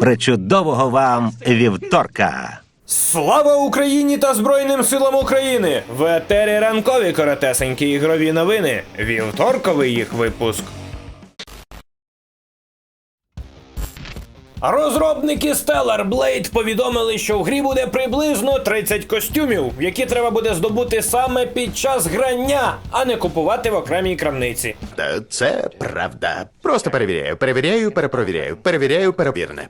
Причудового вам вівторка! Слава Україні та Збройним силам України! В етері ранкові коротесенькі ігрові новини. Вівторковий їх випуск. Розробники Stellar Blade повідомили, що в грі буде приблизно 30 костюмів, які треба буде здобути саме під час грання, а не купувати в окремій крамниці. Та Це правда. Просто перевіряю, перевіряю, перепровіряю, перевіряю, перевірне.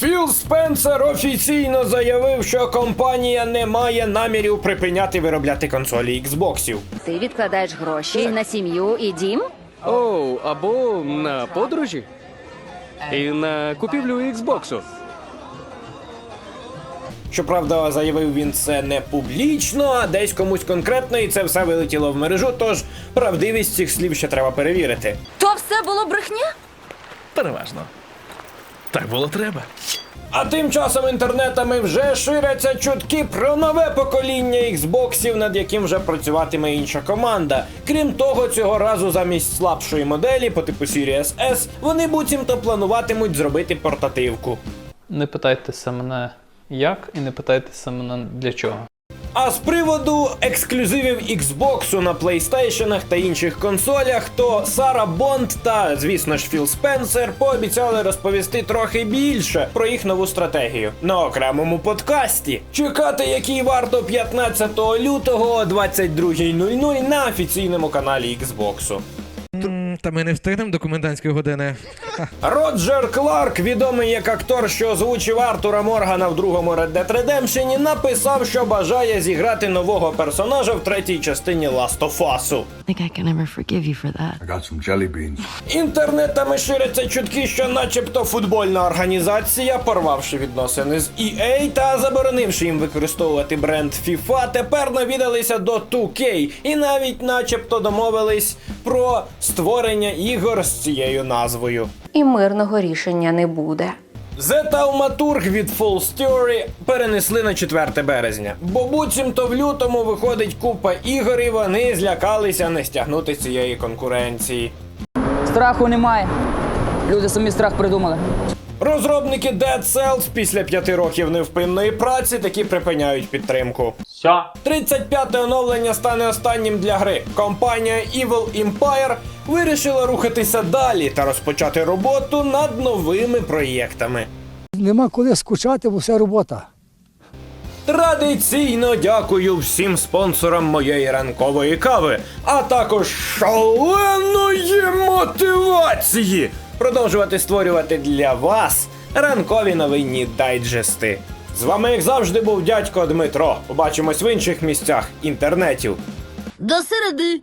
Філ Спенсер офіційно заявив, що компанія не має намірів припиняти виробляти консолі Xboxів. Ти відкладаєш гроші на сім'ю і дім? Оу, або на подорожі. І на купівлю Xbox. Щоправда, заявив він це не публічно, а десь комусь конкретно, і це все вилетіло в мережу. Тож правдивість цих слів ще треба перевірити. То все було брехня? Переважно. Так було треба. А тим часом інтернетами вже ширяться чутки про нове покоління Xboxів, над яким вже працюватиме інша команда. Крім того, цього разу замість слабшої моделі по типу Series S, вони буцімто плануватимуть зробити портативку. Не питайтеся мене як і не питайтеся мене для чого. А з приводу ексклюзивів Xbox на PlayStation та інших консолях, то Сара Бонд та, звісно ж, Філ Спенсер пообіцяли розповісти трохи більше про їх нову стратегію на окремому подкасті. Чекати, який варто 15 лютого о 22.00 на офіційному каналі Xbox. Та ми не встигнемо до комендантської години. Роджер Кларк, відомий як актор, що озвучив Артура Моргана в другому Red Dead Redemption, написав, що бажає зіграти нового персонажа в третій частині Last of Us. think I can ever forgive you for that. I got some jelly beans. Інтернетами ширяться чутки, що начебто футбольна організація, порвавши відносини з EA та заборонивши їм використовувати бренд FIFA, тепер навідалися до 2K і навіть начебто домовились про створення ігор з цією назвою. І мирного рішення не буде. The Taumaturg від Full Story перенесли на 4 березня, бо буцімто в лютому виходить купа ігор, і вони злякалися не стягнути цієї конкуренції. Страху немає. Люди самі страх придумали. Розробники Dead Cells після п'яти років невпинної праці таки припиняють підтримку. Що? 35-те оновлення стане останнім для гри. Компанія Evil Empire вирішила рухатися далі та розпочати роботу над новими проєктами. Нема коли скучати, бо все робота. Традиційно дякую всім спонсорам моєї ранкової кави, а також шаленої мотивації продовжувати створювати для вас ранкові новинні дайджести. З вами, як завжди, був дядько Дмитро. Побачимось в інших місцях інтернетів. До середи.